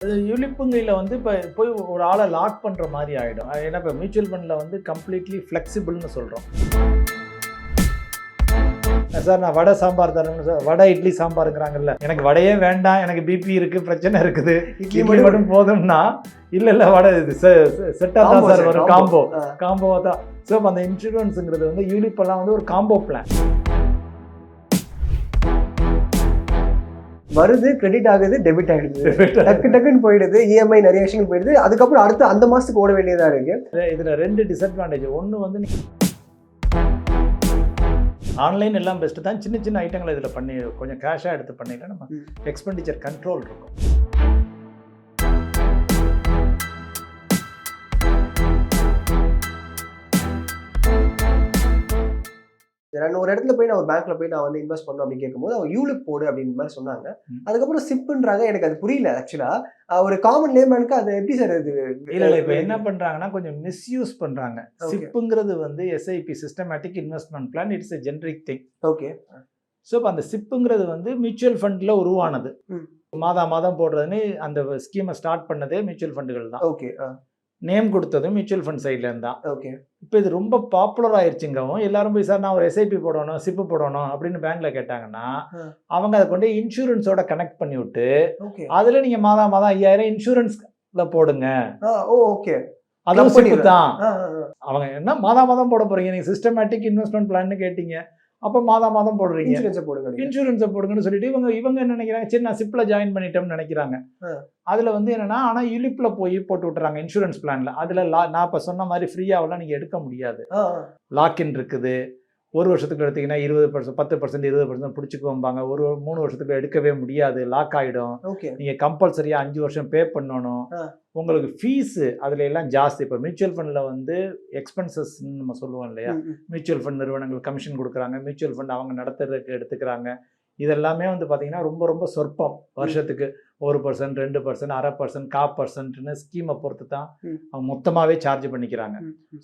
அது யுலிப்புங்கையில் வந்து இப்போ போய் ஒரு ஆளை லாக் பண்ணுற மாதிரி ஆகிடும் ஏன்னா இப்போ மியூச்சுவல் ஃபண்டில் வந்து கம்ப்ளீட்லி ஃப்ளெக்சிபிள்னு சொல்கிறோம் சார் நான் வடை சாம்பார் தரேன்னு சார் வடை இட்லி சாம்பாருங்கிறாங்கல்ல. எனக்கு வடையே வேண்டாம் எனக்கு பிபி இருக்குது பிரச்சனை இருக்குது. இட்லி மட்டும் போதும்னா இல்லை இல்லை வடை இது செட்டாக தான் சார் வரும். காம்போ ஆ. காம்போ தான். ஸோ அந்த இன்சூரன்ஸுங்கிறது வந்து யூலிப்பெல்லாம் வந்து ஒரு காம்போ பிளான் வருது கிரெடிட் ஆகுது டெபிட் ஆயிடுது. டக்கு டக்குன்னு போயிடுது இஎம்ஐ நிறைய விஷயங்கள் போயிடுது. அதுக்கப்புறம் அடுத்து அந்த மாசத்துக்கு ஓட வேண்டியதா இருக்கு. இதில் ரெண்டு டிஸ்அட்வான்டேஜ் ஒன்று வந்து ஆன்லைன் எல்லாம் பெஸ்ட்டு தான். சின்ன சின்ன ஐட்டங்களை இதில் பண்ணி கொஞ்சம் கேஷாக எடுத்து பண்ணிட்டா நம்ம. எக்ஸ்பெண்டிச்சர் கண்ட்ரோல் இருக்கும். நான் ஒரு இடத்துல போய் நான் ஒரு பேங்க்ல போய் நான் வந்து இன்வெஸ்ட் பண்ணணும் அப்படின்னு கேட்கும்போது அவங்க யூலிப் போடு அப்படின்ற மாதிரி சொன்னாங்க. அதுக்கப்புறம் சிப்புன்றாங்க எனக்கு அது புரியல ஆக்சுவலா ஒரு காமன் லேமேனுக்கு அது எப்படி சார் இது? இல்லை இல்லை இப்போ என்ன பண்ணுறாங்கன்னா கொஞ்சம் மிஸ்யூஸ் பண்ணுறாங்க Okay. சிப்புங்கிறது வந்து SIP systematic investment plan it's a generic thing okay so இப்போ அந்த சிப்புங்கிறது வந்து மியூச்சுவல் ஃபண்டில் உருவானது. ம். மாதா மாதம் போடுறதுன்னு அந்த ஸ்கீமை ஸ்டார்ட் பண்ணதே மியூச்சுவல் ஃபண்டுகள் தான். ஓகே நேம் கொடுத்ததும் மியூச்சுவல் ஃபண்ட் சைட்லேருந்து தான் ஓகே இப்போ இது ரொம்ப பாப்புலர் ஆயிடுச்சுங்கவும் எல்லாரும் போய் சார் நான் ஒரு எஸ்ஐபி போடணும் சிப்பு போடணும் அப்படின்னு பேங்க்ல கேட்டாங்கன்னா. அவங்க அதை கொண்டு இன்சூரன்ஸோட கனெக்ட் பண்ணி விட்டு அதுல நீங்க மாதம் மாதம் ஐயாயிரம் இன்சூரன்ஸ்ல போடுங்க. Oh okay. அதுவும் சிப்பு. தான். அவங்க என்ன மாதம் மாதம் போட போறீங்க? நீங்க சிஸ்டமேட்டிக் இன்வெஸ்ட்மெண்ட் பிளான்னு கேட்டீங்க. அப்போ மாதம் மாதம் போடுறீங்க. இன்சூரன்ஸை போடுங்க. இன்சூரன்ஸை போடுங்கன்னு சொல்லிட்டு இவங்க இவங்க என்ன நினைக்கிறாங்க? சரி நான் சிப்ல ஜாயின் பண்ணிட்டோம்னு நினைக்கிறாங்க. அதுல வந்து என்னன்னா ஆனா யுலிப்ல போய் போட்டு விட்டுறாங்க இன்சூரன்ஸ் பிளான்ல அதுல லா- நான் இப்ப சொன்ன மாதிரி ஃப்ரீயாவெல்லாம் நீங்க எடுக்க முடியாது. லாக்இன் இருக்குது. ஒரு வருஷத்துக்கு எடுத்தீங்கன்னா இருபது பர்சன்ட் பத்து பர்சன்ட் இருபது பர்சன்ட் பிடிச்சிக்குவாங்க ஒரு மூணு வருஷத்துக்கு எடுக்கவே முடியாது. லாக் ஆகிடும் நீங்கள் கம்பல்சரியாக அஞ்சு வருஷம் பே பண்ணணும். உங்களுக்கு ஃபீஸு அதில் எல்லாம் ஜாஸ்தி. இப்போ மியூச்சுவல் ஃபண்டில் வந்து எக்ஸ்பென்சஸ்ன்னு நம்ம சொல்லுவோம் இல்லையா. மியூச்சுவல் ஃபண்ட் நிறுவனங்கள் கமிஷன் கொடுக்குறாங்க. மியூச்சுவல் ஃபண்ட் அவங்க நடத்துறதுக்கு எடுத்துக்கிறாங்க. இதெல்லாமே வந்து பார்த்தீங்கன்னா ரொம்ப ரொம்ப சொற்பம். வருஷத்துக்கு ஒரு பர்சன்ட் ரெண்டு பர்சன்ட் அரை பர்சன்ட் கா பர்சன்ட்னு ஸ்கீமை பொறுத்து தான். அவங்க மொத்தமாகவே சார்ஜ் பண்ணிக்கிறாங்க.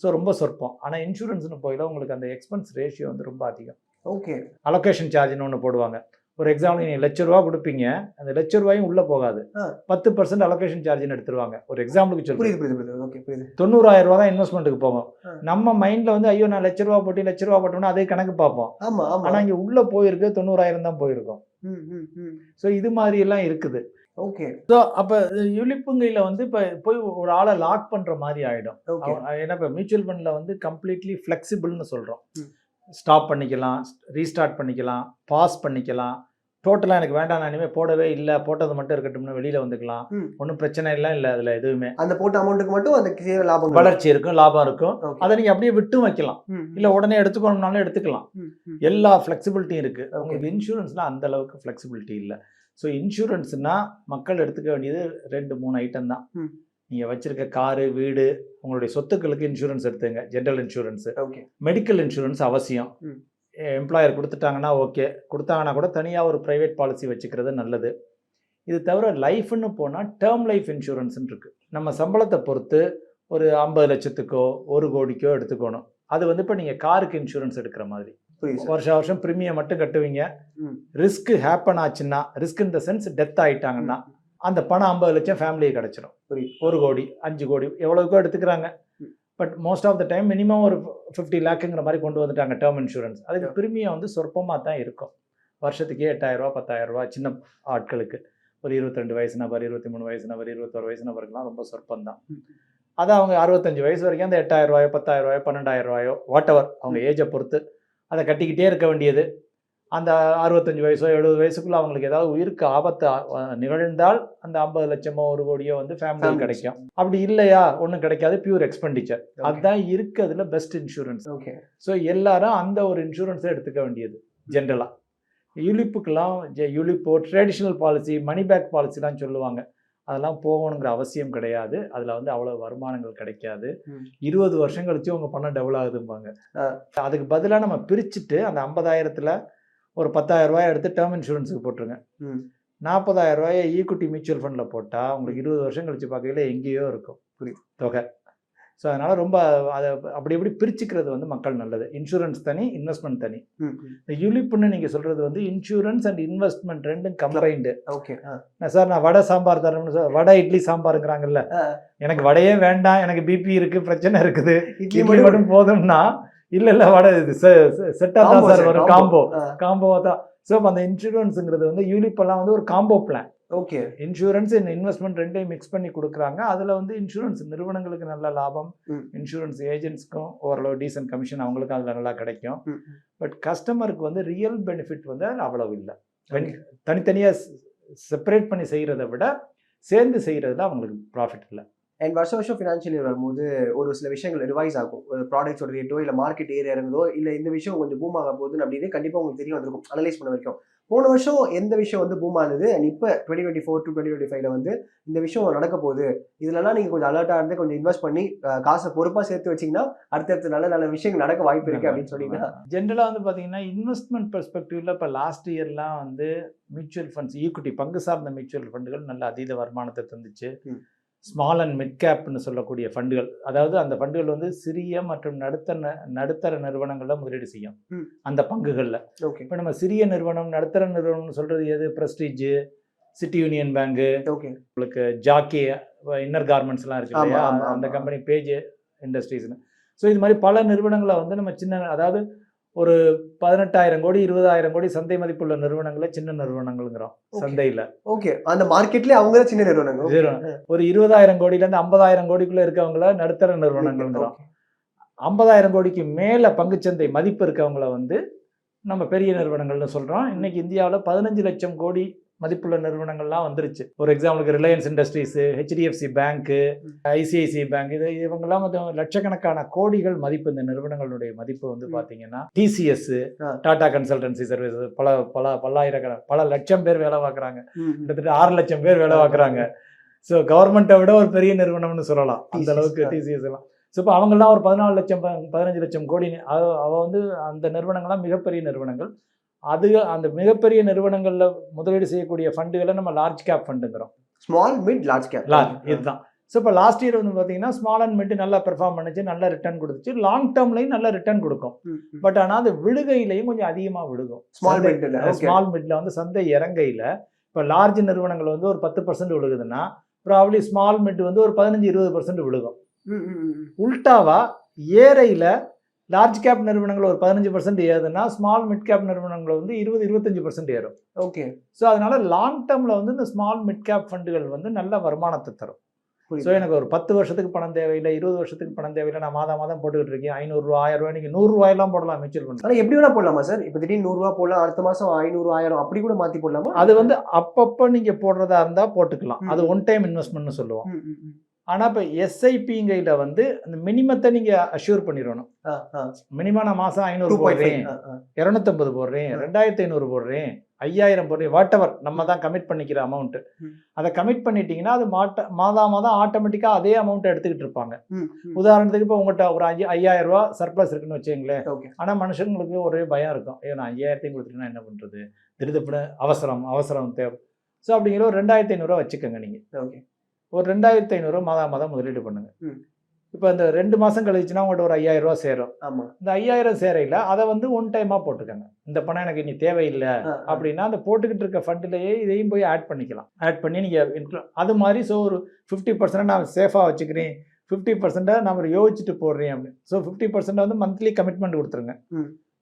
ஸோ ரொம்ப சொற்பம். ஆனால் இன்சூரன்ஸ்னு போயில உங்களுக்கு அந்த எக்ஸ்பென்ஸ் ரேஷியோ வந்து ரொம்ப அதிகம். ஓகே அலோகேஷன் சார்ஜ்னு ஒன்று போடுவாங்க. ஒரு எக்ஸாம்பிள் நீங்கள் லட்ச ரூபா கொடுப்பீங்க அந்த லட்ச ரூபாயும் உள்ளே போகாது. பத்து பர்சன்ட் அலோகேஷன் சார்ஜ்னு எடுத்துருவாங்க. ஒரு எக்ஸாம்பிளுக்கு சொல்லுங்க புரியுது புரியுது புரியுது. ஓகே புரியுது. தொண்ணூறாயிரம் ரூபா தான் இன்வெஸ்ட்மெண்ட்டுக்கு போகும். நம்ம மைண்டில் வந்து ஐயோ நான் லட்ச ரூபா போட்டு லட்ச ரூபா போட்டோம்னா அதே கணக்கு பார்ப்போம். ஆனால் இங்கே உள்ளே போயிருக்கு தொண்ணூறாயிரம் தான் போயிருக்கும். ம், ம், ம். ஸோ இது மாதிரி எல்லாம் இருக்குது. ஓகே ஸோ அப்போ யுலிப்புங்கையில் வந்து இப்போ போய் ஒரு ஆளை லாக் பண்ணுற மாதிரி ஆகிடும் ஏன்னா இப்போ மியூச்சுவல் ஃபண்டில் வந்து கம்ப்ளீட்லி ஃப்ளெக்சிபிள்னு சொல்கிறோம். ஸ்டாப் பண்ணிக்கலாம் ரீஸ்டார்ட் பண்ணிக்கலாம் பாஸ் பண்ணிக்கலாம். டோட்டலாக எனக்கு வேண்டாம் நான் இனிமேல் போடவே இல்லை போட்டது மட்டும் இருக்கட்டும்னு வெளியில் வந்துக்கலாம். ஒன்றும் பிரச்சனை இல்லை இல்லை அதில் எதுவுமே அந்த போட்ட அமௌண்ட்டுக்கு மட்டும் அந்த லாபம் வளர்ச்சி இருக்கும் லாபம் இருக்கும். அதை நீங்கள் அப்படியே விட்டும் வைக்கலாம். இல்லை உடனே எடுத்துக்கணும்னாலும் எடுத்துக்கலாம். எல்லா ஃப்ளெக்சிபிலிட்டியும் இருக்குது. உங்களுக்கு இன்சூரன்ஸ்னால் அந்த அளவுக்கு ஃப்ளெக்சிபிலிட்டி இல்லை ஸோ இன்சூரன்ஸ்னால் மக்கள் எடுத்துக்க வேண்டியது ரெண்டு மூணு ஐட்டம் தான். நீங்கள் வச்சிருக்க காரு வீடு உங்களுடைய சொத்துக்களுக்கு இன்சூரன்ஸ் எடுத்துங்க ஜென்ரல் இன்சூரன்ஸு மெடிக்கல் இன்சூரன்ஸ் அவசியம். எம்ப்ளாயர் கொடுத்துட்டாங்கன்னா ஓகே கொடுத்தாங்கன்னா கூட தனியாக ஒரு ப்ரைவேட் பாலிசி வச்சுக்கிறது நல்லது. இது தவிர லைஃப்னு போனால் டேர்ம் லைஃப் இன்சூரன்ஸ்னு இருக்குது நம்ம சம்பளத்தை பொறுத்து ஒரு ஐம்பது லட்சத்துக்கோ ஒரு கோடிக்கோ எடுத்துக்கணும். அது வந்து இப்போ நீங்கள் காருக்கு இன்சூரன்ஸ் எடுக்கிற மாதிரி. வருஷம் வருஷம் ப்ரீமியம் மட்டும் கட்டுவீங்க. ரிஸ்க் ஹேப்பன் ஆச்சுன்னா ரிஸ்க் இந்த சென்ஸ் டெத் ஆயிட்டாங்கன்னா அந்த பணம் ஐம்பது லட்சம் ஃபேமிலிக்கு கிடைச்சிடும். ஒரு கோடி அஞ்சு கோடி எவ்வளவுக்கோ எடுத்துக்கிறாங்க. But most of the time minimum ஒரு ஃபிஃப்டி லேக்குங்கிற மாதிரி கொண்டு வந்துட்டாங்க டேர்ம் இன்சூரன்ஸ் அதுக்கு. ப்ரீமியம் வந்து சொற்பமாக தான் இருக்கும். வருஷத்துக்கே எட்டாயிரம் ரூபா பத்தாயிரம் ரூபா சின்ன ஆட்களுக்கு. ஒரு இருபத்திரெண்டு வயசு நபர் இருபத்தி மூணு வயசு நபர் இருபத்தொரு வயசு நபருக்குலாம் ரொம்ப சொற்பம் தான். அது அவங்க அறுபத்தஞ்சு வயசு வரைக்கும் அந்த எட்டாயிரம் ரூபாயோ பத்தாயிரம் ரூபாயோ பன்னெண்டாயிரம் ரூபாயோ வாட் எவர் அவங்க ஏஜை பொறுத்து அதை கட்டிக்கிட்டே இருக்க வேண்டியது. அந்த அறுபத்தஞ்சு வயசோ எழுபது வயசுக்குள்ள அவங்களுக்கு ஏதாவது உயிருக்கு ஆபத்து நிகழ்ந்தால் அந்த ஐம்பது லட்சமோ ஒரு கோடியோ வந்து ஃபேமிலி. கிடைக்கும். அப்படி இல்லையா? ஒன்றும் கிடைக்காது. Pure expenditure. அதுதான் இருக்கிறதுல பெஸ்ட் இன்சூரன்ஸ் ஓகே ஸோ எல்லாரும் அந்த ஒரு இன்சூரன்ஸை எடுத்துக்க வேண்டியது ஜென்ரலாக யுலிப்புக்கெல்லாம் யுலிப்போ ட்ரெடிஷ்னல் பாலிசி மணி பேக் பாலிசிலாம் சொல்லுவாங்க. அதெல்லாம் போகணுங்கிற அவசியம் கிடையாது. அதில் வந்து அவ்வளோ வருமானங்கள் கிடைக்காது. இருபது வருஷம் கழிச்சு உங்கள் பணம் டபுள் ஆகுதும்பாங்க. அதுக்கு பதிலாக நம்ம பிரிச்சுட்டு அந்த ஐம்பதாயிரத்தில் ஒரு பத்தாயிரம் ரூபாய் எடுத்து டேர்ம் இன்சூரன்ஸுக்கு போட்டுருங்க. நாற்பதாயிரம் ரூபாயை ஈக்குட்டி மியூச்சுவல் ஃபண்டில் போட்டால் உங்களுக்கு இருபது வருஷம் கழிச்சு பார்க்கையில எங்கேயோ இருக்கும். புரியுது. தொகை. ஸோ அதனால் ரொம்ப அதை அப்படி இப்படி பிரிச்சுக்கிறது வந்து மக்கள் நல்லது. இன்சூரன்ஸ் தனி இன்வெஸ்ட்மெண்ட் தனி. இந்த யூலிப்னு நீங்கள் சொல்கிறது வந்து இன்சூரன்ஸ் அண்ட் இன்வெஸ்ட்மெண்ட் ரெண்டும் கம்பைண்டு ஓகே. சார் நான் வடை சாம்பார் தரேன்னு சொல்ல வடை இட்லி சாம்பாருங்கிறாங்கல்ல. எனக்கு வடையே வேண்டாம் எனக்கு பிபி இருக்குது பிரச்சனை இருக்குது. இட்லி மட்டும் போதும்னா இல்லை இல்லை வடை இது செட்டாக தான் சார் வரும். காம்போ காம்போவாக தான். ஸோ அந்த இன்சூரன்ஸுங்கிறது வந்து யூலிப்பெல்லாம் வந்து ஒரு combo plan okay insurance and investment ரெண்டையும் மிக்ஸ் பண்ணி கொடுக்குறாங்க. அதில் வந்து இன்சூரன்ஸ் நிறுவனங்களுக்கு நல்ல லாபம். இன்சூரன்ஸ் ஏஜென்ட்ஸ்க்கும் ஓரளவு டீசன்ட் கமிஷன் அவங்களுக்கும் அதில் நல்லா கிடைக்கும். பட் கஸ்டமருக்கு வந்து ரியல் பெனிஃபிட் வந்து அவ்வளவு இல்லை. தனித்தனியாக செப்பரேட் பண்ணி செய்கிறத விட சேர்ந்து செய்கிறதுல அவங்களுக்கு ப்ராஃபிட் இல்லை. அண்ட் வருஷம் வருஷம் ஃபினான்ஷியல் இயர் வரும்போது ஒரு சில விஷயங்கள் ரிவைஸ் ஆகும். ப்ராடக்ட்ஸோட ரேட்டோ இல்லை மார்க்கெட் ஏறி இறங்குதோ இல்லை இந்த விஷயம் கொஞ்சம் பூம் ஆக போகுதுன்னு அப்படின்னு கண்டிப்பாக உங்களுக்கு தெரிய வந்திருக்கும். அனலைஸ் பண்ண வரைக்கும். போன வருஷம் எந்த விஷயம் வந்து பூம் ஆனது? அண்ட் இப்போ twenty twenty four to twenty twenty ஃபைவ்ல வந்து இந்த விஷயம் நடக்க போகுது. இதுலலாம் நீங்கள் கொஞ்சம் அலர்ட்டாக இருந்து கொஞ்சம் இன்வெஸ்ட் பண்ணி காசை பொறுப்பாக சேர்த்து வச்சீங்கன்னா அடுத்தடுத்து நல்ல நல்ல விஷயங்கள் நடக்க வாய்ப்பு இருக்கு அப்படின்னு சொன்னீங்கன்னா ஜென்ரலாக வந்து பார்த்தீங்கன்னா இன்வெஸ்ட்மெண்ட் பெர்ஸ்பெக்டிவ்ல இப்போ லாஸ்ட் இயர்லாம் வந்து மியூச்சுவல் ஃபண்ட்ஸ் ஈக்விட்டி பங்கு சார்ந்த மியூச்சுவல் ஃபண்டுகள் நல்ல அதீத வருமானத்தை தந்துச்சு. ஸ்மால் அண்ட் மிட் கேப்னு சொல்லக்கூடிய ஃபண்டுகள் அதாவது அந்த ஃபண்டுகள் வந்து சிறிய மற்றும் நடுத்தர நடுத்தர நிறுவனங்களில் முதலீடு செய்யும். அந்த பங்குகளில். ஓகே. இப்போ நம்ம சிறிய நிறுவனம் நடுத்தர நிறுவனம்னு சொல்கிறது எது? Prestige City Union bank okay. Jockey inner கார்மெண்ட்ஸ்லாம் இருக்கு இல்லையா? அந்த. கம்பெனி பேஜ் இண்டஸ்ட்ரீஸ்னு ஸோ இது மாதிரி பல நிறுவனங்களை வந்து நம்ம சின்ன அதாவது ஒரு பதினெட்டாயிரம் கோடி இருபதாயிரம் கோடி சந்தை மதிப்புள்ள நிறுவனங்களை சின்ன நிறுவனங்கள்ங்கிறோம். சந்தையில் ஓகே அந்த மார்க்கெட்லேயே அவங்க தான் சின்ன நிறுவனங்கள். ஒரு இருபதாயிரம் கோடியிலேருந்து ஐம்பதாயிரம் கோடிக்குள்ள இருக்கவங்கள நடுத்தர நிறுவனங்கள்ங்கிறோம். ஐம்பதாயிரம் கோடிக்கு மேலே பங்குச்சந்தை மதிப்பு இருக்கவங்கள வந்து நம்ம பெரிய நிறுவனங்கள்னு சொல்கிறோம் இன்னைக்கு இந்தியாவில் பதினஞ்சு லட்சம் கோடி மதிப்புள்ள நிறுவனங்கள்லாம் வந்துருச்சு ஒரு எக்ஸாம்பிளுக்கு Reliance Industries HDFC bank. ICICI bank இது இவங்கெல்லாம் லட்சக்கணக்கான கோடிகள் மதிப்பு இந்த நிறுவனங்களுடைய மதிப்பு வந்து. பார்த்தீங்கன்னா டிசிஎஸ். டாடா கன்சல்டன்சி சர்வீஸ் பல பல பல்லாயிரக்கணக்கான பல லட்சம் பேர் வேலை பார்க்குறாங்க. கிட்டத்தட்ட ஆறு லட்சம் பேர் வேலை பார்க்குறாங்க ஸோ கவர்மெண்ட்டை விட ஒரு பெரிய நிறுவனம்னு சொல்லலாம் அந்த அளவுக்கு. டிசிஎஸ் எல்லாம் ஸோ இப்போ அவங்கெல்லாம் ஒரு பதினாலு லட்சம் பதினஞ்சு லட்சம் கோடி அவ வந்து அந்த நிறுவனங்கள்லாம் மிகப்பெரிய நிறுவனங்கள் அது அந்த மிகப்பெரிய நிறுவனங்களில் முதலீடு செய்யக்கூடிய ஃபண்டுகளை நம்ம large cap ஃபண்டுங்கிறோம் small mid large cap large இதுதான். ஸோ இப்போ லாஸ்ட் இயர் வந்து பார்த்தீங்கன்னா ஸ்மால் அண்ட் மிட் நல்லா பெர்ஃபார்ம் பண்ணுச்சு நல்ல ரிட்டர்ன் கொடுத்துச்சு. லாங் டேர்ம்லையும் நல்ல ரிட்டர்ன் கொடுக்கும். பட் ஆனால் அது விடுகையிலையும் கொஞ்சம் அதிகமாக விழுகும். ஸ்மால் மிட்ல ஓகே ஸ்மால் மிட்ல வந்து சந்தை இறங்கையில் இப்போ லார்ஜ் நிறுவனங்கள் வந்து ஒரு பத்து பர்சன்ட் விழுகுதுன்னா ப்ராப்ளி ஸ்மால் மிட் வந்து ஒரு பதினஞ்சு இருபது பர்சன்ட் விழுகும். உல்டாவா ஏரையில் லார்ஜ் கேப் நிறுவனங்கள் ஒரு பதினஞ்சு பர்சன்ட் ஏறுதுன்னா ஸ்மால் மிட் கேப் நிறுவனங்கள் வந்து இருபது இருபத்தஞ்சு பர்சன்ட் ஏறும். ஓகே ஸோ அதனால லாங் டேர்மில் வந்து இந்த ஸ்மால் மிட் கேப் ஃபண்டுகள் வந்து நல்ல வருமானத்தை தரும். ஸோ எனக்கு ஒரு பத்து வருஷத்துக்கு பணம் தேவையில்லை இருபது வருஷத்துக்கு பணம் தேவையில்லை நான் மாதம் மாதம் போட்டுக்கிட்டு இருக்கேன் ஐநூறுரூவா ஆயிரம் ரூபாய் நீங்கள் நூறுரூவாயெல்லாம் போடலாம் மியூச்சுவல் ஃபண்ட் ஆனா எப்படி வேணா போடலாமா சார்? இப்போ திடீர்னு நூறு ரூபா போடலாம் அடுத்த மாசம் ஐநூறு ஆயிரம் அப்படி கூட மாத்தி போடலாமா? அது வந்து அப்பப்போ நீங்கள் போடுறதா இருந்தால் போட்டுக்கலாம். அது. ஒன் டைம் இன்வெஸ்ட்மெண்ட்னு சொல்லுவோம். ஆனால் இப்போ எஸ்ஐபிங்கையில் வந்து அந்த மினிமத்தை நீங்கள் அஷ்யூர் பண்ணிடணும். மினிமம் நான் மாதம் ஐநூறு 2.5. போடுறேன். இரநூத்தம்பது போடுறேன். ரெண்டாயிரத்தி ஐநூறு போடுறேன். ஐயாயிரம் போடுறேன். வாட் எவர் நம்ம தான் கமிட் பண்ணிக்கிற அமௌண்ட் ம். அதை கமிட் பண்ணிட்டீங்கன்னா அது மாட்ட மாதா மாதம் ஆட்டோமேட்டிக்காக அதே அமௌண்ட் எடுத்துக்கிட்டு இருப்பாங்க. உதாரணத்துக்கு இப்போ உங்கள்கிட்ட ஒரு ஐயா ஐயாயிரம் ரூபா சர்ப்ளஸ் இருக்குன்னு வச்சுங்களேன் ஓகே. ஆனால் மனுஷங்களுக்கு ஒரே பயம் இருக்கும். ஐயோ நான் ஐயாயிரத்தையும் கொடுத்துட்டேன்னா என்ன பண்ணுறது திருதுப்புன்னு அவசரம் அவசரம் தேவை. ஸோ அப்படிங்கிற ஒரு ரெண்டாயிரத்தி ஐநூறுரூவா வச்சுக்கோங்க நீங்கள் ஓகே. ஒரு ரெண்டாயிரத்தி ஐநூறுரூவா மாதா மாதம் முதலீடு பண்ணுங்க. இப்போ இந்த ரெண்டு மாதம் கழிச்சுன்னா உங்கள்கிட்ட ஒரு ஐயாயிரம் ரூபா சேரும். ஆமா. இந்த ஐயாயிரம் சேரையில் அதை வந்து ஒன் டைமாக போட்டுக்கோங்க. இந்த பணம் எனக்கு இனி தேவையில்லை. அப்படின்னா அந்த போட்டுக்கிட்டு இருக்க ஃபண்டிலேயே இதையும் போய் ஆட் பண்ணிக்கலாம். ஆட் பண்ணி நீங்கள் அது மாதிரி ஸோ ஒரு ஃபிஃப்டி பர்சன்ட் நான் சேஃபாக வச்சுக்கிறேன். ஃபிஃப்டி பர்சன்ட்டை நான் ஒரு யோசிச்சுட்டு போடுறேன் அப்படின்னு. ஸோ ஃபிஃப்டி பர்சன்ட் வந்து மந்த்லி கமிட்மெண்ட் கொடுத்துருங்க.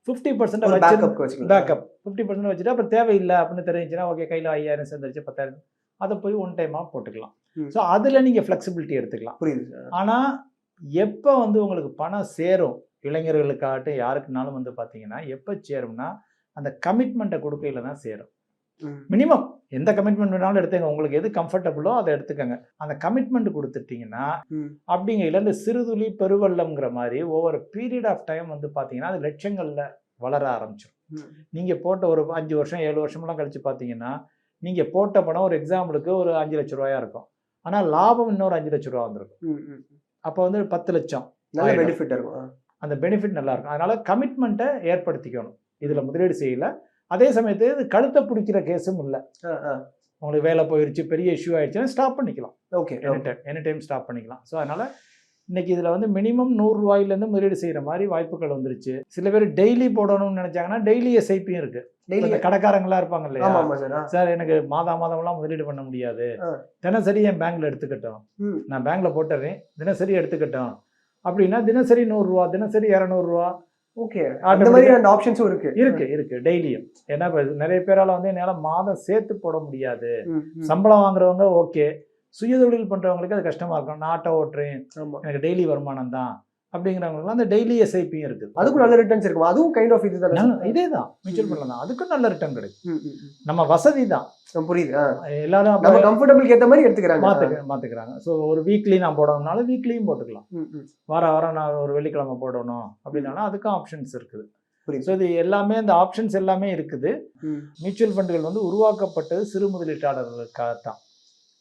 Fifty percent backup backup fifty percent வச்சுட்டு அப்புறம் தேவையில்லை அப்படின்னு தெரிஞ்சுன்னா ஓகே கையில் ஐயாயிரம் சேர்ந்துருச்சு பத்தாயிரம். அதை போய் ஒன் டைமாக போட்டுக்கலாம். ஸோ அதில் நீங்கள் ஃப்ளெக்சிபிலிட்டி எடுத்துக்கலாம். புரியுது ஆனால் எப்போ வந்து உங்களுக்கு பணம் சேரும் இளைஞர்களுக்காகட்டும் யாருக்குனாலும் வந்து பார்த்தீங்கன்னா எப்போ சேரும்னா அந்த கமிட்மெண்ட்டை கொடுக்கையில தான் சேரும். மினிமம் எந்த கமிட்மெண்ட் வேணாலும் எடுத்துங்க உங்களுக்கு எது கம்ஃபர்டபுளோ அதை எடுத்துக்கங்க. அந்த கமிட்மெண்ட் கொடுத்துட்டீங்கன்னா. அப்படிங்கையில் இந்த சிறுதுளி பெருவெள்ளம்ங்கிற மாதிரி ஒவ்வொரு பீரியட் ஆஃப் டைம் வந்து பார்த்தீங்கன்னா அது லட்சங்களில் வளர ஆரம்பிச்சிடும். நீங்கள் போட்ட ஒரு அஞ்சு வருஷம் ஏழு வருஷம்லாம் கழிச்சு பார்த்தீங்கன்னா நீங்கள் போட்ட பணம் ஒரு எக்ஸாம்பிளுக்கு ஒரு அஞ்சு லட்ச ரூபாயா இருக்கும். ஆனால் லாபம் இன்னொரு அஞ்சு லட்ச ரூபா வந்திருக்கும். அப்போ வந்து பத்து லட்சம் நல்ல. பெனிஃபிட் இருக்கும். அந்த பெனிஃபிட் நல்லா இருக்கும். அதனால கமிட்மெண்ட்டை ஏற்படுத்திக்கணும். இதில் முதலீடு செய்யல. அதே சமயத்து இது கழுத்தை பிடிக்கிற கேஸும் இல்லை. உங்களுக்கு வேலை போயிருச்சு பெரிய இஷ்யூ ஆயிடுச்சுன்னா ஸ்டாப் பண்ணிக்கலாம். Okay any time any time stop பண்ணிக்கலாம். ஸோ அதனால இன்னைக்கு இதில் வந்து மினிமம் நூறுரூவாயிலேருந்து முதலீடு செய்கிற மாதிரி வாய்ப்புகள் வந்துருச்சு. சில பேர் டெய்லி போடணும்னு நினைச்சாங்கன்னா டெய்லி எஸ்ஐபியும் இருக்கு. டெய்லி கடைக்காரங்களா இருப்பாங்க இல்லையா சார். எனக்கு மாதா மாதம்லாம் முதலீடு பண்ண முடியாது. தினசரி என் பேங்க்ல எடுத்துக்கட்டும். நான் பேங்க்ல போட்டுறேன். தினசரி எடுத்துக்கட்டும். அப்படின்னா தினசரி நூறுரூவா தினசரி இரநூறுவா ஓகே. அந்த ஆப்ஷன்ஸும் இருக்கு. இருக்கு இருக்கு டெய்லியும். ஏன்னா இப்ப நிறைய பேரால வந்து என்னால் மாதம் சேர்த்து போட முடியாது. சம்பளம் வாங்குறவங்க ஓகே. சுயதொழில் பண்றவங்களுக்கு அது கஷ்டமா இருக்கும். நான் ஆட்டோ ஓட்டுறேன். எனக்கு டெய்லி வருமானம் தான். அப்படிங்கிறவங்களுக்கு அந்த டெய்லி எஸ்ஐபியும் இருக்குது. அதுக்கும் நல்ல ரிட்டர்ன்ஸ் இருக்கும். அதுவும் கைண்ட் ஆஃப் இது தானே இதே தான் மியூச்சுவல் ஃபண்ட்ல தான். அதுக்கும் நல்ல ரிட்டர்ன் கிடைக்கும். நம்ம வசதி தான் புரியுது. எல்லாரும் நம்ம கம்ஃபர்டபுளுக்கு ஏத்த மாதிரி எடுத்துக்கிறாங்க. மாத்துக்க மாத்துக்கிறாங்க. ஸோ ஒரு வீக்லி நான் போடணும்னாலும் வீக்லியும் போட்டுக்கலாம். வார வாரம் நான் ஒரு வெள்ளிக்கிழமை போடணும் அப்படின்னாலும் அதுக்கும் ஆப்ஷன்ஸ் இருக்குது. ஸோ இது எல்லாமே இந்த ஆப்ஷன்ஸ் எல்லாமே இருக்குது. மியூச்சுவல் ஃபண்டுகள் வந்து உருவாக்கப்பட்டது சிறு முதலீட்டாளர்களுக்காக தான்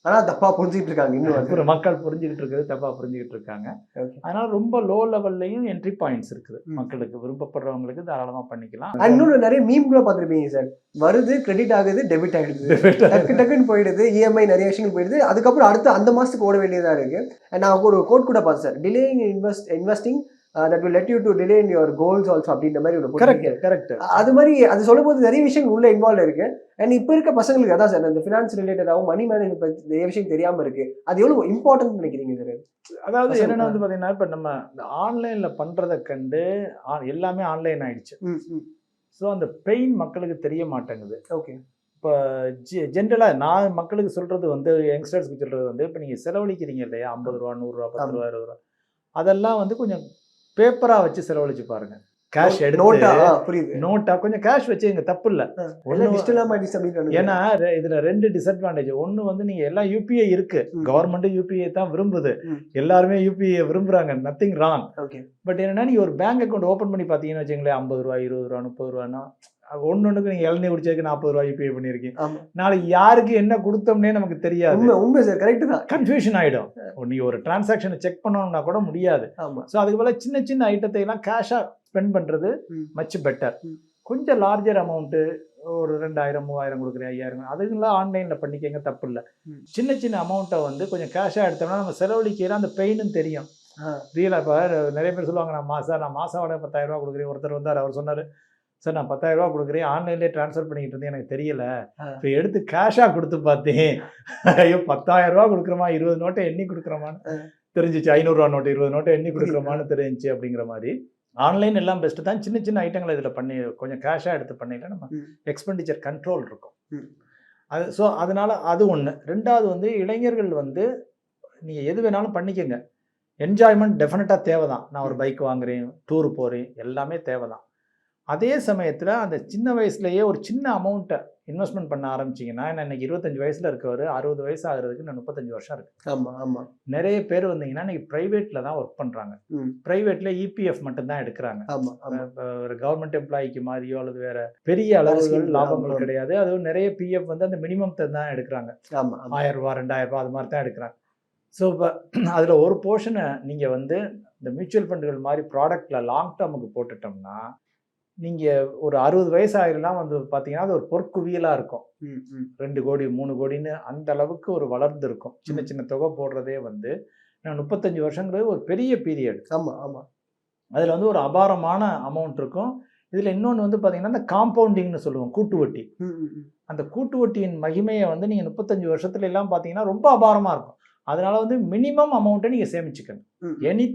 ஆனா தப்பா புரிஞ்சுட்டு இருக்காங்க இன்னும் மக்கள் புரிஞ்சுக்கிட்டு இருக்குது தப்பா புரிஞ்சுக்கிட்டு இருக்காங்க. அதனால ரொம்ப லோ லெவல்லையும் என்ட்ரி பாயிண்ட்ஸ் இருக்குது. மக்களுக்கு விருப்பப்படுறவங்களுக்கு தாராளமா பண்ணிக்கலாம். And இன்னொன்னு நிறைய மீம் கூட பார்த்திருப்பீங்க சார் வருது கிரெடிட் ஆகுது டெபிட் ஆயிடுது டக்கு டக்குன்னு போயிடுது இஎம்ஐ நிறைய விஷயங்கள் போயிடுது. அதுக்கப்புறம் அடுத்து அந்த மாசத்துக்கு ஓட வேண்டியதா இருக்கு. And நான் ஒரு கோட் கூட பார்த்தேன் sir delaying invest investing that will let you to delay in your goals also அப்படின்ற மாதிரி ஒரு கரெக்ட். கரெக்ட் அது மாதிரி அது சொல்லும்போது நிறைய விஷயங்கள் உள்ள இன்வால்வ் இருக்கு. அண்ட் இப்போ இருக்க பசங்களுக்கு அதான் சார் இந்த ஃபினான்ஸ் ரிலேட்டடாகவும் மணி மேனேஜ்மெண்ட் பத்தி நிறைய விஷயம் தெரியாம இருக்கு. அது எவ்வளவு இம்பார்ட்டன்ட் நினைக்கிறீங்க சார்? அதாவது என்னன்னா வந்து பாத்தீங்கன்னா இப்ப நம்ம ஆன்லைன்ல பண்றதை கண்டு எல்லாமே ஆன்லைன் ஆயிடுச்சு. ஸோ அந்த பெயின் மக்களுக்கு தெரிய மாட்டேங்குது. ஓகே இப்போ ஜென்ரலாக நான் மக்களுக்கு சொல்கிறது வந்து யங்ஸ்டர்ஸ்க்கு சொல்கிறது வந்து இப்போ நீங்கள் செலவழிக்கிறீங்க இல்லையா? ஐம்பது ரூபா நூறுரூவா பத்து. ரூபா இருபது ரூபா. அதெல்லாம் வந்து கொஞ்சம் பேப்பராக வச்சு செலவழிச்சு பாருங்கள் கேஷ் நோட்டா புரியுது. நோட்டா கொஞ்சம் கேஷ் வச்சு இங்க தப்பு இல்லை ஒண்ணு- டிஜிட்டலா மாறிடுச்சு அப்படின்னு ஏன்னா இதுல ரெண்டு டிஸ்அட்வான்டேஜ் ஒண்ணு வந்து நீங்க எல்லாம் யூபிஐ இருக்கு. கவர்மெண்ட் யூபிஐ தான் விரும்புது. எல்லாருமே யூபிஐ விரும்புறாங்க. நத்திங் ராங் பட் என்னன்னா நீங்க ஒரு பேங்க் அக்கௌண்ட் ஓப்பன் பண்ணி பார்த்தீங்கன்னு வச்சுங்களேன் ஐம்பது ரூபா இருபது ரூபா முப்பது ரூபான்னா ஒன்று ஒன்றுக்கு நீங்கள் இளநீ குடிச்சதுக்கு நாற்பது ரூபா யூபிஐ பண்ணியிருக்கீங்க நாளைக்கு யாருக்கு என்ன கொடுத்தோம்னே நமக்கு தெரியாது. உண்மை உண்மை சார் கரெக்ட் தான். கன்ஃபியூஷன் ஆகிடும் நீ ஒரு டிரான்சாக்ஷனை செக் பண்ணணும்னா கூட முடியாது. ஸோ அதுக்கு போல சின்ன சின்ன ஐட்டத்தை எல்லாம் கேஷாக ஸ்பெண்ட் பண்ணுறது. Much better. கொஞ்சம் லார்ஜர் அமௌண்ட்டு ஒரு ரெண்டாயிரம் மூவாயிரம் கொடுக்குறேன் ஐயாயிரம் அதுங்களாம் ஆன்லைனில் பண்ணிக்கங்க தப்பு இல்லை. சின்ன சின்ன அமௌண்ட்டை வந்து கொஞ்சம் கேஷாக எடுத்தோம்னா நம்ம செலவழிக்கிற அந்த பெயினும் தெரியும். ரியலாக இப்போ நிறைய பேர் சொல்லுவாங்க நான் மாதம் நான் மாதம் வாடகை பத்தாயிரம் ரூபா கொடுக்குறேன் ஒருத்தர் வந்தார் அவர் சொன்னார் சார் நான் பத்தாயிரம் ரூபா கொடுக்குறேன் ஆன்லைன்லேயே ட்ரான்ஸ்ஃபர் பண்ணிக்கிட்டு இருந்தேன் எனக்கு தெரியல. இப்போ எடுத்து கேஷாக கொடுத்து பார்த்தேன் ஐயோ பத்தாயிரம் ரூபா கொடுக்குறோமா இருபது நோட்டை எண்ணி கொடுக்குறோமான்னு. தெரிஞ்சிச்சு ஐநூறுரூவா நோட்டு இருபது நோட்டை எண்ணி கொடுக்குறோமான்னு தெரிஞ்சிச்சு அப்படிங்கிற மாதிரி ஆன்லைன் எல்லாம் பெஸ்ட்டு தான். சின்ன சின்ன ஐட்டங்களை இதில் பண்ணி கொஞ்சம் கேஷாக எடுத்து பண்ணிட்டா நம்ம. எக்ஸ்பெண்டிச்சர் கண்ட்ரோல் இருக்கும். அது ஸோ அதனால அது ஒன்று ரெண்டாவது வந்து இளைஞர்கள் வந்து நீங்கள் எது வேணாலும் பண்ணிக்கங்க. என்ஜாய்மெண்ட் டெஃபினட்டாக தேவை தான் நான் ஒரு பைக் வாங்குறேன் டூர் போகிறேன் எல்லாமே தேவை தான் அதே சமயத்தில் அந்த சின்ன வயசுலயே ஒரு சின்ன அமௌண்ட்டை இன்வெஸ்ட்மெண்ட் பண்ண ஆரம்பிச்சிங்கன்னா இன்னைக்கு இருபத்தஞ்சு வயசில் இருக்கவர் அறுபது வயசு ஆகுறதுக்கு நான் முப்பத்தஞ்சு வருஷம் இருக்கு. ஆமா ஆமா. நிறைய பேர் வந்தீங்கன்னா இன்னைக்கு ப்ரைவேட்டில் தான் ஒர்க் பண்ணுறாங்க. ப்ரைவேட்டில் இபிஎஃப் மட்டும்தான் எடுக்கிறாங்க. ஆமா ஆமா. இப்ப ஒரு கவர்மெண்ட் எம்ப்ளாய்க்கு மாதிரியோ அல்லது வேற பெரிய அளவுகள் லாபங்கள். கிடையாது. அதுவும் நிறைய பிஎஃப் வந்து அந்த மினிமம் தான் எடுக்கிறாங்க. ஆமா ஆமா. ஆயிரம் ரூபா ரெண்டாயிரம் ரூபா அது மாதிரி தான் எடுக்கிறாங்க. ஸோ இப்போ அதில் ஒரு போர்ஷனை நீங்கள் வந்து இந்த மியூச்சுவல் ஃபண்டுகள் மாதிரி ப்ராடக்டில் லாங் டேர்முக்கு போட்டுட்டோம்னா நீங்கள் ஒரு அறுபது வயசு ஆயிரம்லாம் வந்து பார்த்தீங்கன்னா அது ஒரு பொற்குவியலாக இருக்கும். ரெண்டு கோடி மூணு கோடின்னு அந்த அளவுக்கு ஒரு வளர்ந்து இருக்கும் சின்ன சின்ன தொகை போடுறதே வந்து நான் முப்பத்தஞ்சு வருஷங்கிறது ஒரு பெரிய பீரியட் ஆமா ஆமா. அதில் வந்து ஒரு அபாரமான அமௌண்ட் இருக்கும். இதில் இன்னொன்று வந்து பார்த்தீங்கன்னா இந்த காம்பவுண்டிங்னு சொல்லுவோம் கூட்டு வட்டி அந்த கூட்டு வட்டியின் மகிமையை வந்து நீங்கள் முப்பத்தஞ்சு வருஷத்துல எல்லாம் பார்த்தீங்கன்னா ரொம்ப அபாரமாக இருக்கும். அதனால வந்து மினிமம் அமௌண்ட்டை நீங்கள் சேமிச்சுக்கணும். எனி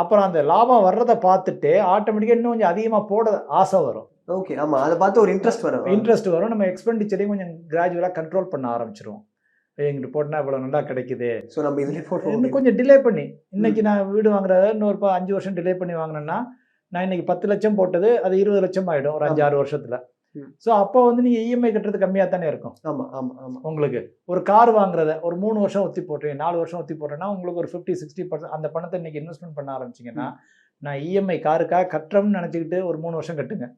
அப்புறம் அந்த லாபம் வர்றதை பார்த்துட்டு ஆட்டோமேட்டிக்காக இன்னும் கொஞ்சம் அதிகமாக போட ஆசை வரும். ஓகே ஆமா. அதை பார்த்து ஒரு இன்ட்ரெஸ்ட் வரும். இன்ட்ரெஸ்ட் வரும். நம்ம எக்ஸ்பெண்டிச்சரையும் கொஞ்சம் கிராஜுவலாக கண்ட்ரோல் பண்ண ஆரம்பிச்சிருவோம். எங்கிட்ட போட்டனா இவ்வளோ நல்லா கிடைக்குது. ஸோ நம்ம இதுல போட்டோம் இன்னும் கொஞ்சம் டிலே பண்ணி. இன்னைக்கு நான் வீடு வாங்குறத இன்னொரு அஞ்சு வருஷம் டிலே பண்ணி வாங்கினேன்னா நான் இன்னைக்கு பத்து லட்சம் போட்டது அது இருபது லட்சம் ஆயிடும் ஒரு அஞ்சு. ஆறு வருஷத்துல. ஸோ அப்போ வந்து நீங்க இஎம்ஐ கட்டுறது கம்மியா தானே இருக்கும்? ஆமா ஆமா ஆமா. உங்களுக்கு. ஒரு கார் வாங்குறத ஒரு மூணு வருஷம் ஒத்தி போட்டுறேன் நாலு வருஷம் ஒத்தி போட்டேன்னா உங்களுக்கு ஒரு ஃபிஃப்டி சிக்ஸ்டி பர்சன்ட் அந்த பணத்தை இன்னைக்கு இன்வெஸ்ட்மெண்ட் பண்ண ஆரம்பிச்சீங்கன்னா நான் இஎம்ஐ காருக்காக கட்டுறோம்னு நினச்சிக்கிட்டு ஒரு மூணு வருஷம் கட்டுங்க.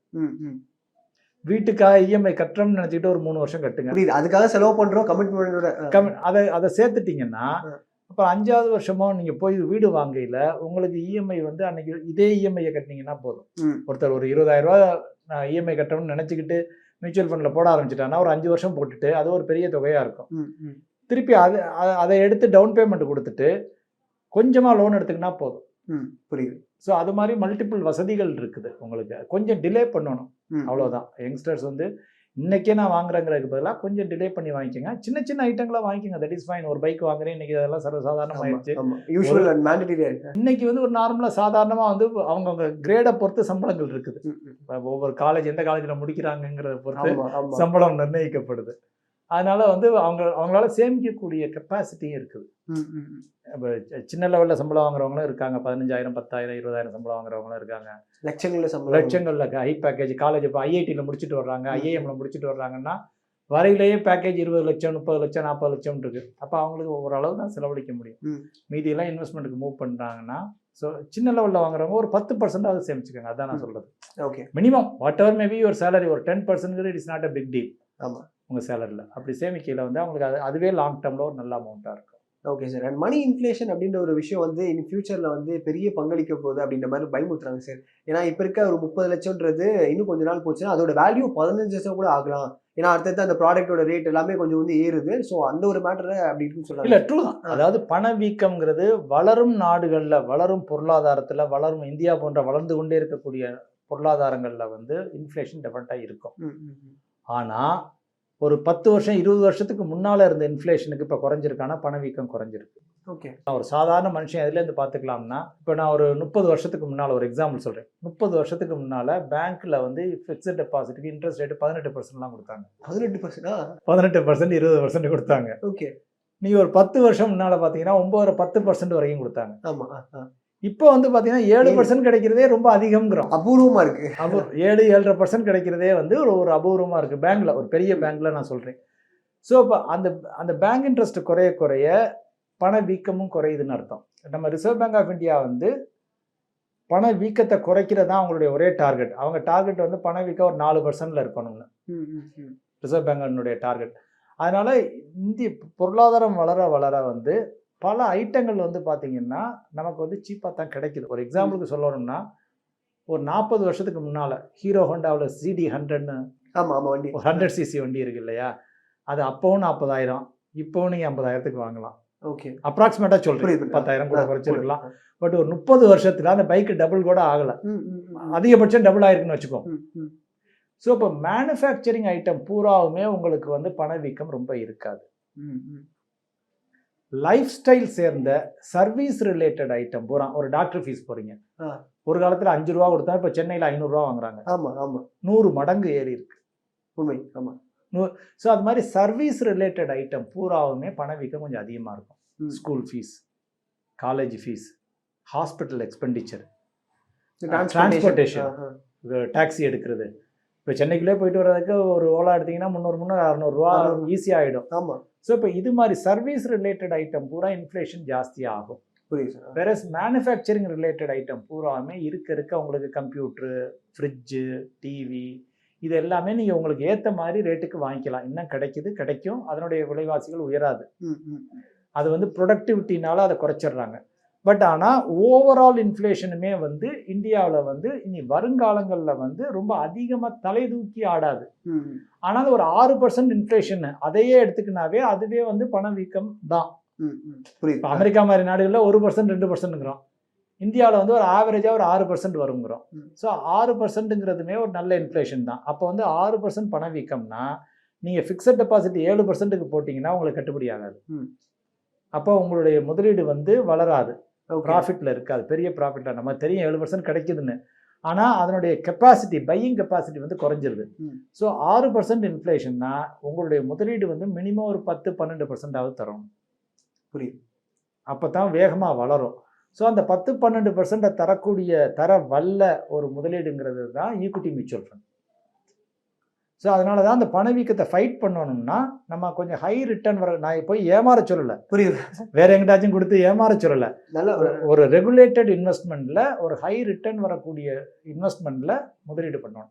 வீட்டுக்காக இஎம்ஐ கட்டுறோம்னு நினச்சிக்கிட்டு ஒரு மூணு வருஷம் கட்டுங்க. புரியுது. அதுக்காக செலவு பண்றோம் கமிட்மெண்டோட கம் அதை அதை சேர்த்துட்டீங்கன்னா ஆ. அப்போ அஞ்சாவது வருஷமோ நீங்கள் போய் வீடு வாங்கையில் உங்களுக்கு இஎம்ஐ வந்து அன்னைக்கு இதே இஎம்ஐயை கட்டினீங்கன்னா போதும். ஒருத்தர் ஒரு இருபதாயிரம் ரூபா நான் இஎம்ஐ கட்டணும்னு நினச்சிக்கிட்டு மியூச்சுவல் ஃபண்டில் போட ஆரம்பிச்சிட்டான்னா ஒரு அஞ்சு வருஷம் போட்டுட்டு அது ஒரு பெரிய தொகையாக இருக்கும். திருப்பி அது அதை எடுத்து டவுன் பேமெண்ட் கொடுத்துட்டு கொஞ்சமாக லோன் எடுத்துக்கினா போதும். புரியுது. ஸோ அது மாதிரி மல்டிபிள் வசதிகள் இருக்குது உங்களுக்கு. கொஞ்சம் டிலே பண்ணணும். அவ்வளோதான் யங்ஸ்டர்ஸ் வந்து இன்னைக்கே நான் வாங்குறேங்கிறதுக்கு பதிலாக கொஞ்சம் டிலே பண்ணி வாங்கிக்கோங்க. சின்ன சின்ன ஐட்டங்களை வாங்கிக்கோங்க. தட் இஸ் ஃபைன் ஒரு பைக் வாங்குறேன். இன்னைக்கு அதெல்லாம் சர்வசாதாரணம் ஆயிடுச்சு ஆமா. யூஸ்வல் இன்னைக்கு வந்து ஒரு நார்மலாக சாதாரணமாக வந்து அவங்கவுங்க கிரேடை பொறுத்து சம்பளங்கள் இருக்குது. ஒவ்வொரு காலேஜ் எந்த காலேஜில் முடிக்கிறாங்கங்கிறத பொறுத்து சம்பளம் நிர்ணயிக்கப்படுது. அதனால வந்து அவங்க அவங்களால சேமிக்கக்கூடிய கெப்பாசிட்டியும் இருக்குது. இப்போ சின்ன லெவலில் சம்பளம் வாங்குறவங்களும் இருக்காங்க. பதினஞ்சாயிரம் பத்தாயிரம் இருபதாயிரம் சம்பளம் வாங்குறவங்களும் இருக்காங்க. லட்சங்கள்ல சம்பளம் லட்சங்களில் ஹை பேக்கேஜ் காலேஜ் இப்போ ஐஐடியில் முடிச்சுட்டு வர்றாங்க. ஐஏஎம்ல முடிச்சுட்டு வர்றாங்கன்னா வரையிலேயே பேக்கேஜ் இருபது லட்சம் முப்பது லட்சம் நாற்பது லட்சம் இருக்கு. அப்போ அவங்களுக்கு ஓரளவு தான் செலவழிக்க முடியும். மீதியெல்லாம் இன்வெஸ்ட்மெண்ட்டுக்கு மூவ் பண்ணுறாங்கன்னா ஸோ சின்ன லெவலில் வாங்குறவங்க ஒரு பத்து பர்சன்டாவது சேமிச்சுக்கோங்க. அதான் நான் ம். சொல்றது. Okay. Minimum whatever maybe ஒரு சேலரி ஒரு ten percent it's not a big deal ஆமா. உங்கள் சேலரியில் அப்படி சேமிக்கையில் வந்து அவங்களுக்கு அது அதுவே லாங் டேர்மில் ஒரு நல்ல அமௌண்ட்டாக இருக்கும். Okay sir and money inflation அப்படின்ற ஒரு விஷயம் வந்து இன் ஃபியூச்சர்ல வந்து பெரிய பங்களிக்க போகுது அப்படின்ற மாதிரி பயமுறுத்துறாங்க சார் ஏன்னா இப்போ இருக்க ஒரு முப்பது லட்சம்ன்றது இன்னும் கொஞ்ச நாள் போச்சுன்னா அதோட வேல்யூ பதினஞ்சு லட்சம் கூட ஆகலாம். ஏன்னா அடுத்தடுத்து அந்த ப்ராடக்ட்டோட ரேட் எல்லாமே கொஞ்சம் வந்து ஏறுது. ஸோ அந்த ஒரு மேட்டரை அப்படி இருக்குன்னு இல்லை சொல்றாங்க ட்ரூ தான். அதாவது பணவீக்கம்ங்கிறது வளரும் நாடுகளில் வளரும் பொருளாதாரத்தில் வளரும் இந்தியா போன்ற வளர்ந்து கொண்டே இருக்கக்கூடிய பொருளாதாரங்களில் வந்து இன்ஃப்ளேஷன் டெஃபரெண்ட்டாக இருக்கும். ஆனால் ஒரு பத்து வருஷம் இருபது வருஷத்துக்கு முன்னால் இருந்த இன்ஃப்ளேஷனுக்கு இப்போ குறைஞ்சிருக்கானா பணவீக்கம் குறைஞ்சிருக்கு. ஓகே. நான் ஒரு சாதாரண மனுஷன் எதுலேருந்து பார்த்துக்கலாம்னா இப்போ நான் ஒரு முப்பது வருஷத்துக்கு முன்னால் ஒரு எக்ஸாம்பிள் சொல்கிறேன் முப்பது வருஷத்துக்கு முன்னால் பேங்க்கில் வந்து ஃபிக்ஸட் டெபாசிட்டுக்கு இன்ட்ரெஸ்ட் ரேட்டு பதினெட்டு பர்சன்ட்லாம் கொடுத்தாங்க. பதினெட்டு பர்சன்டா பதினெட்டு பர்சன்ட் இருபது பர்சன்ட் கொடுத்தாங்க. ஓகே. நீ ஒரு பத்து வருஷம் முன்னால் பார்த்தீங்கன்னா ஒம்பது பத்து பர்சன்ட் வரைக்கும் கொடுத்தாங்க. ஆமா ஆ, ஆ. இப்போ வந்து பார்த்தீங்கன்னா ஏழு. பர்சன்ட் கிடைக்கிறதே ரொம்ப அதிகம்ங்கிறோம். அபூர்வமா இருக்கு. அபூ ஏழு ஏழரை பர்சன்ட் கிடைக்கிறதே வந்து ஒரு ஒரு அபூர்வமாக இருக்குது பேங்க்கில் ஒரு பெரிய பேங்க்கில் நான் சொல்கிறேன் ஸோ இப்போ அந்த அந்த பேங்க் இன்ட்ரெஸ்ட் குறைய குறைய பணவீக்கமும் குறையுதுன்னு அர்த்தம். நம்ம ரிசர்வ் பேங்க் ஆஃப் இந்தியா வந்து பண வீக்கத்தை குறைக்கிறது தான் அவங்களுடைய ஒரே டார்கெட் அவங்க டார்கெட் வந்து பணவீக்கம் ஒரு நாலு பர்சன்டில் இருக்கணும்னு. ரிசர்வ் பேங்கனுடைய டார்கெட் அதனால் இந்திய பொருளாதாரம் வளர வளர வந்து பல ஐட்டங்கள் வந்து பார்த்திங்கன்னா நமக்கு வந்து சீப்பாக தான் கிடைக்குது. ஒரு எக்ஸாம்பிளுக்கு சொல்லணும்னா ஒரு நாற்பது வருஷத்துக்கு முன்னால் ஹீரோ ஹோண்டாவில் சிடி ஹண்ட்ரட்னு ஆமா ஆமா வண்டி. ஒரு ஹண்ட்ரட் சிசி வண்டி இருக்கு இல்லையா? அது அப்போவும் நாற்பதாயிரம் இப்போவும் நீங்கள் ஐம்பதாயிரத்துக்கு வாங்கலாம். ஓகே. அப்ராக்சிமேட்டாக சொல்கிறேன். பத்தாயிரம் கூட குறைச்சிருக்கலாம். பட் ஒரு முப்பது வருஷத்துல அந்த பைக்கு டபுள் கூட ஆகலை. அதிகபட்சம் டபுள் ஆயிருக்குன்னு வச்சுக்கோ. ஸோ இப்போ மேனுஃபேக்சரிங் ஐட்டம் பூராவுமே உங்களுக்கு வந்து பணவீக்கம் ரொம்ப இருக்காது. ம், ம். லைஃப் ஸ்டைல் சேர்ந்த சர்வீஸ் ரிலேட்டட் ஐட்டம் பூரா. ஒரு டாக்டர் ஃபீஸ் போறீங்க. ஆ. ஒரு காலத்தில் அஞ்சு ரூபா கொடுத்தா இப்போ சென்னையில் ஐநூறுரூவா வாங்குறாங்க. ஆமா ஆமா. நூறு மடங்கு ஏறி இருக்கு. உண்மை ஆமா. ஸோ அது மாதிரி சர்வீஸ் ரிலேட்டட் ஐட்டம் பூராவுமே பணவீக்கம் கொஞ்சம் அதிகமாக இருக்கும். School fees college fees hospital expenditure ஆ. டாக்ஸி எடுக்கிறது. இப்போ சென்னைக்குள்ளே போயிட்டு வர்றதுக்கு ஒரு ஓலா எடுத்தீங்கன்னா முந்நூறு முந்நூறு அறநூறுவா. ஈஸியாக ஆகிடும் ஆமா. ஸோ இப்போ இது மாதிரி சர்வீஸ் ரிலேட்டட் ஐட்டம் பூரா இன்ஃப்ளேஷன் ஜாஸ்தி ஆகும். புரியுது வேறஸ் மேனுஃபேக்சரிங் ரிலேட்டட் ஐட்டம் பூராமே இருக்க இருக்க உங்களுக்கு கம்ப்யூட்ரு ஃப்ரிட்ஜு டிவி இது எல்லாமே நீங்கள் உங்களுக்கு ஏற்ற மாதிரி ரேட்டுக்கு வாங்கிக்கலாம். இன்னும் கிடைக்குது கிடைக்கும். அதனுடைய விலைவாசிகள் உயராது. அது வந்து ப்ரொடக்டிவிட்டினால அதை குறைச்சிடுறாங்க. பட் ஆனால் ஓவரால் இன்ஃப்ளேஷனுமே வந்து இந்தியாவில் வந்து இனி வருங்காலங்களில் வந்து ரொம்ப அதிகமாக தலை தூக்கி ஆடாது. ஆனால் ஒரு ஆறு பர்சன்ட் இன்ஃப்ளேஷன் அதையே எடுத்துக்கினாவே அதுவே வந்து பணவீக்கம் தான் இப்போ அமெரிக்கா மாதிரி நாடுகளில் ஒரு பர்சன்ட் ரெண்டு பர்சன்ட்டுங்கிறோம் இந்தியாவில் வந்து ஒரு ஆவரேஜாக ஒரு ஆறு பர்சன்ட் வருங்கிறோம். ஸோ ஆறு பர்சன்ட்டுங்கிறதுமே ஒரு நல்ல இன்ஃப்ளேஷன் தான் அப்போ வந்து ஆறு பர்சன்ட் பணவீக்கம்னா நீங்கள் ஃபிக்ஸட் டெபாசிட் ஏழு பர்சன்ட்டுக்கு போட்டிங்கன்னா உங்களுக்கு கட்டுப்படி ஆகாது. அப்போ உங்களுடைய முதலீடு வந்து வளராது. ப்ராஃபிட்டில் இருக்காது பெரிய ப்ராஃபிட்டில் நம்ம தெரியும் ஏழு பர்சன்ட் கிடைக்குதுன்னு. ஆனால் அதனுடைய கெப்பாசிட்டி பையிங் கெப்பாசிட்டி வந்து குறைஞ்சிருது. ஸோ ஆறு பர்சன்ட் இன்ஃப்ளேஷன்னா உங்களுடைய முதலீடு வந்து மினிமம் ஒரு பத்து பன்னெண்டு பர்சன்டாவது தரும். புரியுது. அப்போ தான் வேகமாக வளரும். ஸோ அந்த பத்து பன்னெண்டு பர்சன்ட்டை தரக்கூடிய தர வல்ல ஒரு முதலீடுங்கிறது தான் ஈக்விட்டி மியூச்சுவல் ஃபண்ட் ஸோ அதனால தான் அந்த பணவீக்கத்தை ஃபைட் பண்ணணும்னா நம்ம கொஞ்சம் ஹை ரிட்டர்ன் வர நான் போய் ஏமாற சொல்லலை. புரியுது. வேற எங்கிட்டாச்சும் கொடுத்து ஏமாற சொல்லலை. நல்ல ஒரு ரெகுலேட்டட் இன்வெஸ்ட்மெண்ட்டில் ஒரு ஹை ரிட்டர்ன் வரக்கூடிய இன்வெஸ்ட்மெண்ட்டில் முதலீடு பண்ணணும்.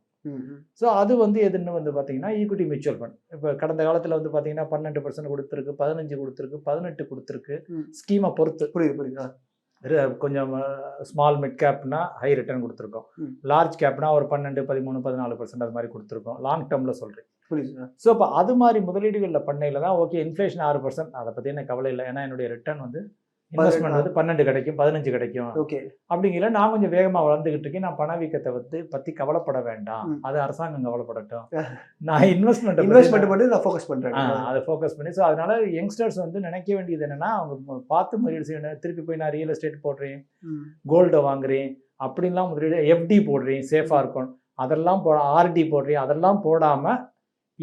ஸோ அது வந்து எதுன்னு வந்து பார்த்தீங்கன்னா ஈக்விட்டி மியூச்சுவல் ஃபண்ட் இப்போ கடந்த காலத்தில் வந்து பார்த்தீங்கன்னா பன்னெண்டு பர்சன்ட் கொடுத்துருக்கு பதினஞ்சு கொடுத்துருக்கு பதினெட்டு கொடுத்துருக்கு. ஸ்கீமை பொறுத்து. புரியுது புரியுது. கொஞ்சம் ஸ்மால் மிட் கேப்னா ஹை ரிட்டர்ன் கொடுத்துருக்கோம். லார்ஜ் கேப்னா ஒரு பன்னெண்டு பதிமூணு பதினாலு பர்சன்ட் அது மாதிரி கொடுத்துருக்கோம். லாங் டேர்மில் சொல்கிறேன். ஸோ இப்போ அது மாதிரி முதலீடுகளில் பண்ணையில் தான் ஓகே இன்ஃப்ளேஷன் ஆறு பர்சன்ட் அதை பற்றி எனக்கு கவலை இல்லை. ஏன்னா என்னுடைய ரிட்டர்ன் வந்து இன்வெஸ்ட்மெண்ட் வந்து பன்னெண்டு கிடைக்கும் பதினஞ்சு கிடைக்கும். ஓகே. அப்படிங்கிற நான் கொஞ்சம் வேகமாக வளர்ந்துகிட்டு இருக்கேன். நான் பணவீக்கத்தை வந்து பற்றி கவலைப்பட வேண்டாம். அது அரசாங்கம் கவலைப்படட்டும். நான் இன்வெஸ்ட்மெண்ட் இன்வெஸ்ட்மெண்ட் மட்டும் நான் ஃபோக்கஸ் பண்றேன். அதை ஃபோக்கஸ் பண்ணி ஸோ அதனால யங்ஸ்டர்ஸ் வந்து நினைக்க வேண்டியது என்னன்னா அவங்க பார்த்து முதலீடு செய்யணும். திருப்பி போய் நான் ரியல் எஸ்டேட் போடுறேன். கோல்டை வாங்குறேன். அப்படின்லாம் முதலீடு எஃப்டி போடுறேன் சேஃபாக இருக்கும் அதெல்லாம் போட ஆர்டி போடுறேன். அதெல்லாம் போடாமல்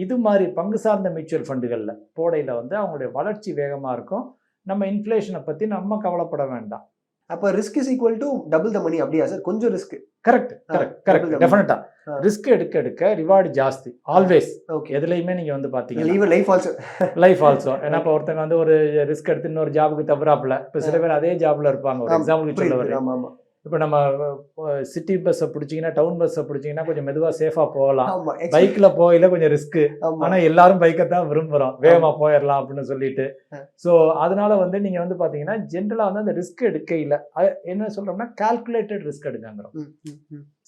இது மாதிரி பங்கு சார்ந்த மியூச்சுவல் ஃபண்டுகளில் போடையில் வந்து அவங்களுடைய வளர்ச்சி வேகமாக இருக்கும். நம்ம இன்ஃப்ளேஷனை பற்றி நம்ம கவலைப்பட வேண்டாம். அப்ப risk is equal to double the money அப்படியா சார் கொஞ்சம் ரிஸ்க் கரெக்ட் கரெக்ட் கரெக்ட். டெஃபினட்டா. ரிஸ்க் எடுக்க எடுக்க ரிவார்டு ஜாஸ்தி. ஆல்வேஸ் ஓகே எதுலையுமே நீங்க வந்து பாத்தீங்கன்னா even life also life also ஏன்னா இப்போ ஒருத்தங்க வந்து ஒரு ரிஸ்க் எடுத்து இன்னொரு ஜாபுக்கு தவறாப்புல இப்போ சில பேர் அதே ஜாப்ல இருப்பாங்க. ஒரு எக்ஸாம்பிளுக்கு சொல்ல வரேன். இப்போ நம்ம சிட்டி பஸ்ஸை பிடிச்சிங்கன்னா டவுன் பஸ்ஸை பிடிச்சிங்கன்னா கொஞ்சம் மெதுவாக சேஃபாக போகலாம். பைக்கில் போகையில கொஞ்சம் ரிஸ்க்கு ஆனால் எல்லாரும் பைக்கை தான் விரும்புகிறோம் வேகமாக போயிடலாம் அப்படின்னு சொல்லிட்டு. ஸோ அதனால வந்து நீங்கள் வந்து பார்த்தீங்கன்னா ஜென்ரலாக வந்து அந்த ரிஸ்க் எடுக்கையில் என்ன சொல்கிறோம்னா கால்குலேட்டட் ரிஸ்க் எடுக்காங்கிறோம்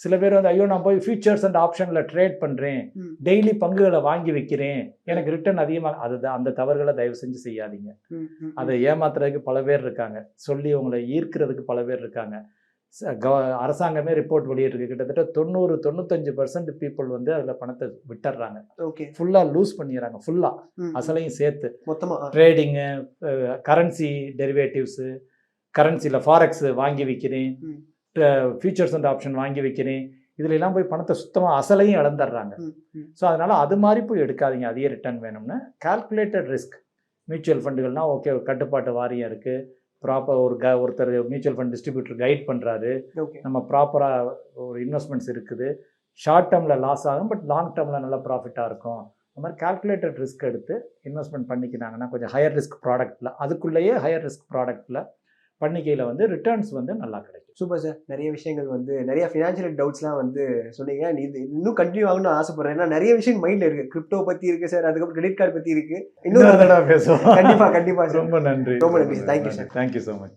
சில பேர் வந்து ஐயோ நான் போய் ஃபியூச்சர்ஸ் அண்ட் ஆப்ஷனில் ட்ரேட் பண்ணுறேன். டெய்லி பங்குகளை வாங்கி வைக்கிறேன். எனக்கு ரிட்டர்ன் அதிகமாக அதுதான் அந்த தவறுகளை தயவு செஞ்சு செய்யாதீங்க. அதை ஏமாத்துறதுக்கு பல பேர் இருக்காங்க. சொல்லி உங்களை ஈர்க்கிறதுக்கு பல பேர் இருக்காங்க. கவ- அரசாங்கமே ரிப்போர்ட் வெளியிட்டிருக்கு. கிட்டத்தட்ட தொண்ணூறு தொண்ணூத்தஞ்சு பர்சன்ட் பீப்புள் வந்து அதில் பணத்தை விட்டுறாங்க. ஓகே. ஃபுல்லாக லூஸ் பண்ணிடுறாங்க ஃபுல்லாக அசலையும் சேர்த்து. மொத்தமா ஆ, ட்ரேடிங்கு கரன்சி டெரிவேட்டிவ்ஸு கரன்சியில் ஃபாரெக்ஸ் வாங்கி விற்கிறேன் ம். ஃபியூச்சர்ஸ் அண்ட் ஆப்ஷன் வாங்கி வைக்கிறேன். இதுல எல்லாம் போய் பணத்தை சுத்தமாக அசலையும் இழந்துடுறாங்க. ஸோ அதனால அது மாதிரி போய் எடுக்காதீங்க. அதிக ரிட்டர்ன் வேணும்னு. கால்குலேட்டட் ரிஸ்க் மியூச்சுவல் ஃபண்டுகள்னா ஓகே கட்டுப்பாட்டு வாரியம் இருக்கு. ப்ராப்பர் ஒரு க ஒருத்தர் மியூச்சுவல் ஃபண்ட் டிஸ்ட்ரிபியூட்டர் கைட் பண்ணுறாரு நம்ம ப்ராப்பராக ஒரு இன்வெஸ்ட்மெண்ட்ஸ் இருக்குது. ஷார்ட் டேர்மில் லாஸ் ஆகும் பட் லாங் டேர்மில் நல்ல ப்ராஃபிட்டாக இருக்கும். அந்த மாதிரி கால்குலேட்டட் ரிஸ்க் எடுத்து இன்வெஸ்ட்மெண்ட் பண்ணிக்கினாங்கன்னா கொஞ்சம் ஹையர் ரிஸ்க் ப்ராடக்ட்டில் அதுக்குள்ளேயே ஹையர் ரிஸ்க் ப்ராடக்ட்டில் பண்ணிக்கையில் வந்து ரிட்டர்ன்ஸ் வந்து நல்லா கிடைக்கும். Super sir. நிறைய விஷயங்கள் வந்து நிறைய ஃபினான்ஷியல் டவுட்ஸ்லாம் வந்து சொன்னீங்க. நீ இது இன்னும் கண்டினியூ ஆகணும்னு ஆசைப்படுறேன். ஏன்னா நிறைய விஷயம் மைண்ட்ல இருக்கு. கிரிப்டோ பத்தி இருக்கு சார். அதுக்கப்புறம் கிரெடிட் கார்டு பத்தி இருக்கு. தடவை பேசுவோம். கண்டிப்பா கண்டிப்பா சார். ரொம்ப நன்றி. ரொம்ப நன்றி. You, sir. Thank you so much